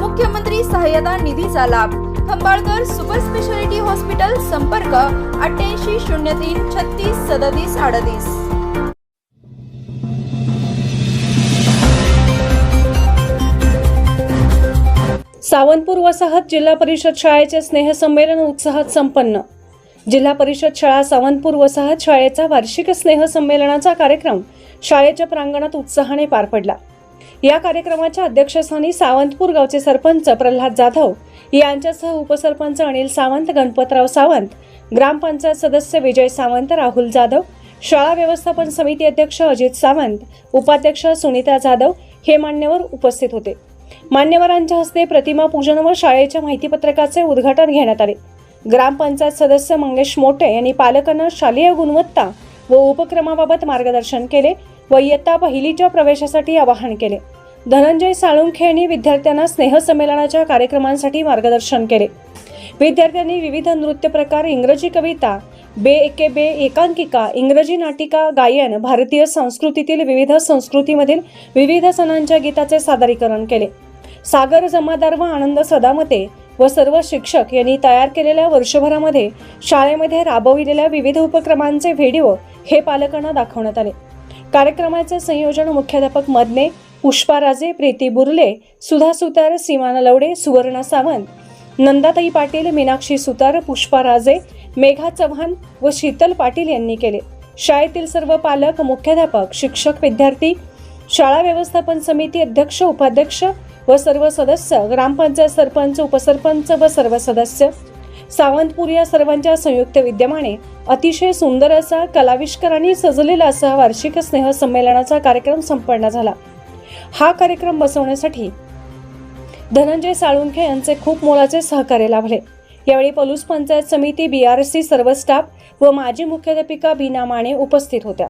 मुख्यमंत्री सहाय्यता निधीचा लाभ. खंबाळकर सुपर स्पेशालिटी हॉस्पिटल संपर्क अठ्ठ्याऐंशी शून्य तीन छत्तीस सदतीस अडतीस. सावंतपूर वसाहत जिल्हा परिषद शाळेचे स्नेहसंमेलन उत्साहात संपन्न. जिल्हा परिषद शाळा सावंतपूर वसाहत शाळेचा वार्षिक स्नेहसंमेलनाचा कार्यक्रम शाळेच्या प्रांगणात उत्साहाने पार पडला. या कार्यक्रमाच्या अध्यक्षस्थानी सावंतपूर गावचे सरपंच प्रल्हाद जाधव यांच्यासह उपसरपंच अनिल सावंत गणपतराव सावंत ग्रामपंचायत सदस्य विजय सावंत राहुल जाधव शाळा व्यवस्थापन समिती अध्यक्ष अजित सावंत उपाध्यक्ष सुनीता जाधव हे मान्यवर उपस्थित होते. मान्यवरांच्या हस्ते प्रतिमा पूजन व शाळेच्या माहितीपत्रकाचे उद्घाटन घेण्यात आले. ग्रामपंचायत सदस्य मंगेश मोटे यांनी पालकांना शालेय गुणवत्ता व उपक्रमाबाबत मार्गदर्शन केले व इयत्ता पहिलीच्या प्रवेशासाठी आवाहन केले. धनंजय साळुंखे यांनी विद्यार्थ्यांना स्नेहसंमेलनाच्या कार्यक्रमांसाठी मार्गदर्शन केले. विद्यार्थ्यांनी विविध नृत्य प्रकार इंग्रजी कविता बे एके बे एकांकिका इंग्रजी नाटिका गायन भारतीय संस्कृतीतील विविध संस्कृतीमधील विविध सणांच्या गीताचे सादरीकरण केले. सागर जमादार व आनंद सदामते व सर्व शिक्षक यांनी तयार केलेल्या वर्षभरामध्ये शाळेमध्ये राबविलेल्या विविध उपक्रमांचे व्हिडिओ हे पालकांना दाखवण्यात आले. कार्यक्रमाचे संयोजन मुख्याध्यापक मदने पुष्पाराजे प्रीती बुर्ले सुधा सुतार सीमा नलवडे सुवर्णा सावंत नंदाताई पाटील मीनाक्षी सुतार पुष्पाराजे मेघा चव्हाण व शीतल पाटील यांनी केले. शाळेतील सर्व पालक मुख्याध्यापक शिक्षक विद्यार्थी शाळा व्यवस्थापन समिती अध्यक्ष उपाध्यक्ष व सर्व सदस्य ग्रामपंचायत सरपंच उपसरपंच व सर्व सदस्य. सावंतपूर या सर्वांच्या संयुक्त विद्यमाने अतिशय सुंदर असा कलाविष्करांनी सजलेला असा वार्षिक स्नेह संमेलनाचा कार्यक्रम संपन्न झाला. हा कार्यक्रम बसवण्यासाठी धनंजय साळुंखे यांचे खूप मोलाचे सहकार्य लाभले. यावेळी पलूस पंचायत समिती बीआरसी सर्व स्टाफ व माजी मुख्याध्यापिका बीना माने उपस्थित होत्या.